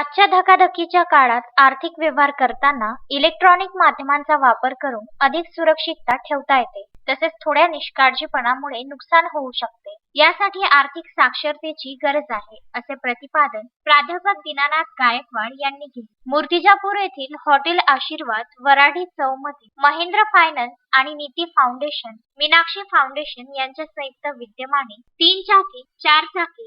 आजच्या धकाधकीच्या काळात आर्थिक व्यवहार करताना इलेक्ट्रॉनिक माध्यमांचा वापर करून अधिक सुरक्षितता ठेवता येते. तसेच थोड्या निष्काळजीपणामुळे नुकसान होऊ शकते. यासाठी आर्थिक साक्षरतेची गरज आहे असे प्रतिपादन प्राध्यापक दीनानाथ गायकवाड यांनी केले. मूर्तिजापूर येथील हॉटेल आशीर्वाद वराडी चौमती महेंद्र फायनान्स आणि नीती फाउंडेशन मीनाक्षी फाउंडेशन यांच्या संयुक्त विद्यमाने तीन चाकी चार चाकी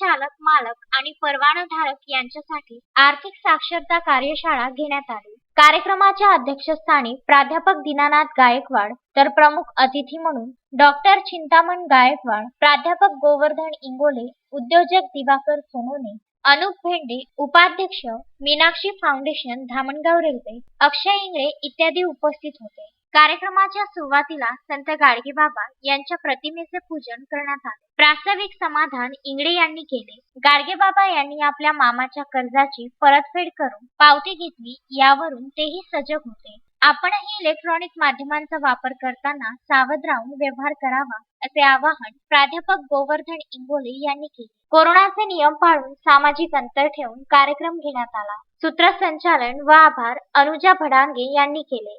चालक मालक आणि परवानाधारक यांच्यासाठी आर्थिक साक्षरता कार्यशाळा घेण्यात आली. कार्यक्रमाच्या अध्यक्षस्थानी प्राध्यापक दीनानाथ गायकवाड तर प्रमुख अतिथी म्हणून डॉक्टर चिंतामण गायकवाड प्राध्यापक गोवर्धन इंगोले उद्योजक दिवाकर सोनोने अनुप भेंडे उपाध्यक्ष मीनाक्षी फाउंडेशन धामणगाव रेल्वे अक्षय इंगळे इत्यादी उपस्थित होते. कार्यक्रमाच्या सुरुवातीला संत गाडगेबाबा यांच्या प्रतिमेचे पूजन करण्यात आले. प्रास्ताविक समाधान इंगळे यांनी केले. गाडगेबाबा यांनी आपल्या मामाच्या कर्जाची परतफेड करून पावती घेतली. यावरून तेही सजग होते. आपणही इलेक्ट्रॉनिक माध्यमांचा वापर करताना सावध राहून व्यवहार करावा असे आवाहन प्राध्यापक गोवर्धन इंगोले यांनी केले. कोरोनाचे नियम पाळून सामाजिक अंतर ठेवून कार्यक्रम घेण्यात आला. सूत्रसंचालन व आभार अनुजा भडांगे यांनी केले.